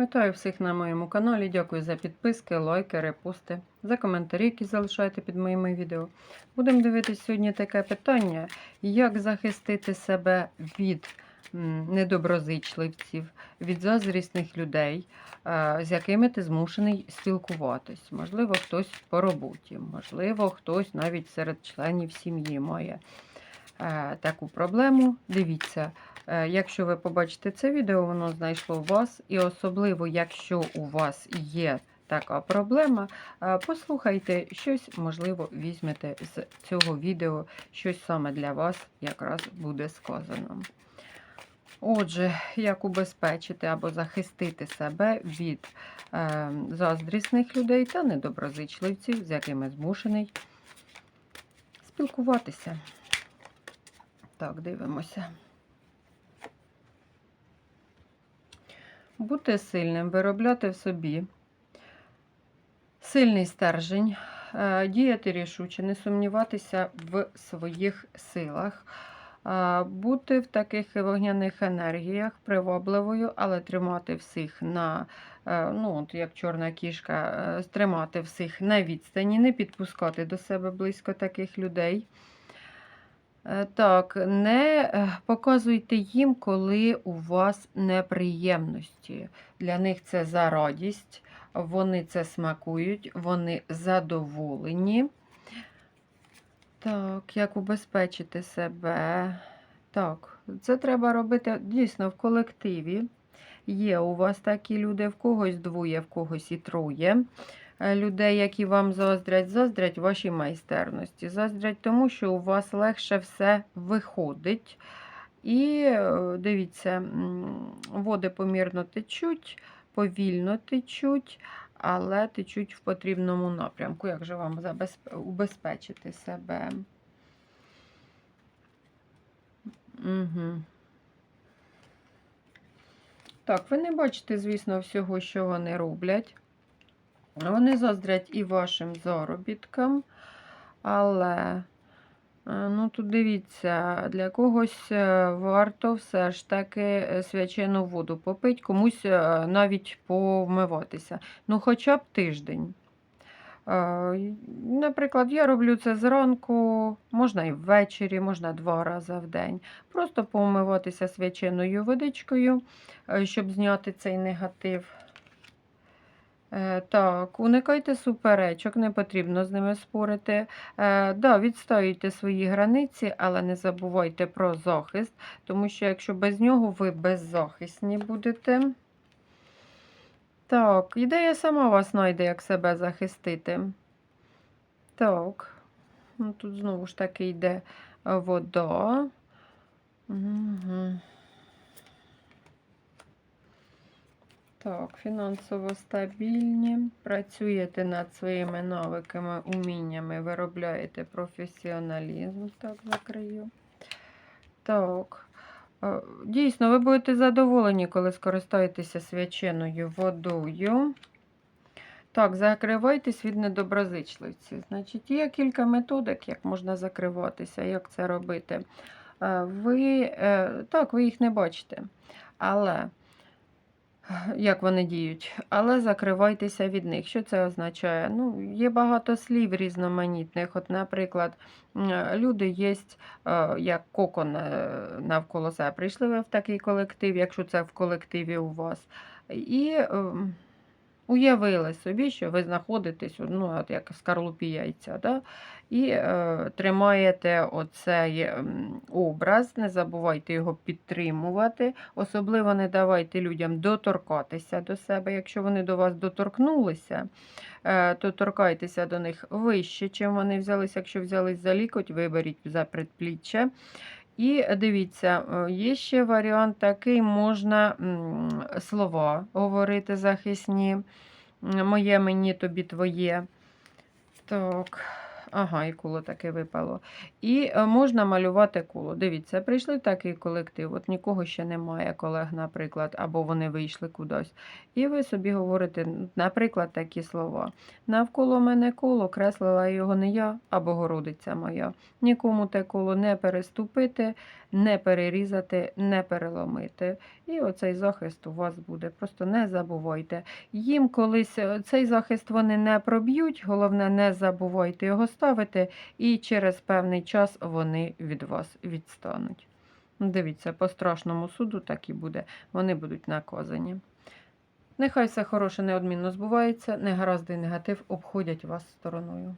Вітаю всіх на моєму каналі. Дякую за підписки, лайки, репости, за коментарі, які залишаєте під моїми відео. Будемо дивитися сьогодні таке питання: як захистити себе від недоброзичливців, від заздрісних людей, е, з якими ти змушений спілкуватись. Можливо, хтось по роботі, можливо, хтось навіть серед членів сім'ї має таку проблему. Дивіться. Е, Якщо ви побачите це відео, воно знайшло вас, і особливо, якщо у вас є така проблема, е, послухайте щось, можливо, візьмете з цього відео, щось саме для вас якраз буде сказано. Отже, як убезпечити або захистити себе від е, заздрісних людей та недоброзичливців, з якими змушений спілкуватися. Так, дивимося. Бути сильним, виробляти в собі сильний стержень, е, діяти рішуче, не сумніватися в своїх силах, е, бути в таких вогняних енергіях привабливою, але тримати всіх на, е, ну, от як чорна кішка, тримати всіх на відстані, не підпускати до себе близько таких людей. Е, Так, не е, показуйте їм, коли у вас неприємності. Для них це за радість, вони це смакують, вони задоволені. Так, як убезпечити себе? Так, це треба робити дійсно в колективі. Є у вас такі люди, в когось двоє, в когось і троє людей, які вам заздрять, заздрять вашій майстерності. Заздрять тому, що у вас легше все виходить. І е, дивіться, води помірно течуть, повільно течуть, але течуть в потрібному напрямку. Як же вам забезпе- убезпечити себе? Угу. Так, ви не бачите, звісно, всього, що вони роблять. Вони заздрять і вашим заробіткам, але, е, ну тут дивіться, для когось е, варто все ж таки е, свячену воду попити, комусь навіть повмиватися. Ну, хоча б тиждень. Наприклад, я роблю це зранку, можна і ввечері, можна два рази в день. Просто помиватися свяченою водичкою, щоб зняти цей негатив. Е, Так, уникайте суперечок, не потрібно з ними спорити. Е, да, відстоюйте свої границі, але не забувайте про захист, тому що якщо без нього ви беззахисні будете. Так, ідея сама вас знайде, як себе захистити. Так, ну тут знову ж таки йде вода. Угу. Так, фінансово стабільні. Працюєте над своїми навиками, уміннями, виробляєте професіоналізм. Так, закрию. Так. е, Дійсно, ви будете задоволені, коли скористаєтеся свяченою водою. Так, закривайтесь від недоброзичливців. Значить, є кілька методик, як можна закриватися, як це робити. Е, Ви, е, так, ви їх не бачите. Але як вони діють, але закривайтеся від них. Що це означає? Ну, є багато слів різноманітних. От, наприклад, люди є як кокон е, навколо себе. Прийшли ви в такий колектив, якщо це в колективі у вас. І ем, уявили собі, що ви знаходитесь ну, як в скорлупі яйця. Да? І е, тримаєте оцей ем, образ, не забувайте його підтримувати. Особливо не давайте людям доторкатися до себе. Якщо вони до вас доторкнулися, е, то торкайтеся до них вище, чим вони взялися. Якщо взялись за лікоть, виберіть за предпліччя. І дивіться, е, є ще варіант такий, можна слова говорити захисні. Моє мені, тобі твоє. Так. Ага, і куло таке випало. І е, можна малювати куло. Дивіться, прийшли такий колектив, от нікого ще немає, колег, наприклад, або вони вийшли кудись. І ви собі говорите, наприклад, такі слова. Навколо мене коло, креслила його не я, а Богородиця моя. Нікому те коло не переступити, не перерізати, не переломити. І оцей захист у вас буде. Просто не забувайте. Їм колись е, цей захист вони не проб'ють, головне, не забувайте його ставити, і через певний час вони від вас відстануть. Ну, Дивіться, по страшному суду так і буде. Вони будуть наказані. Нехай все хороше неодмінно збувається, негаразди і негатив обходять вас стороною.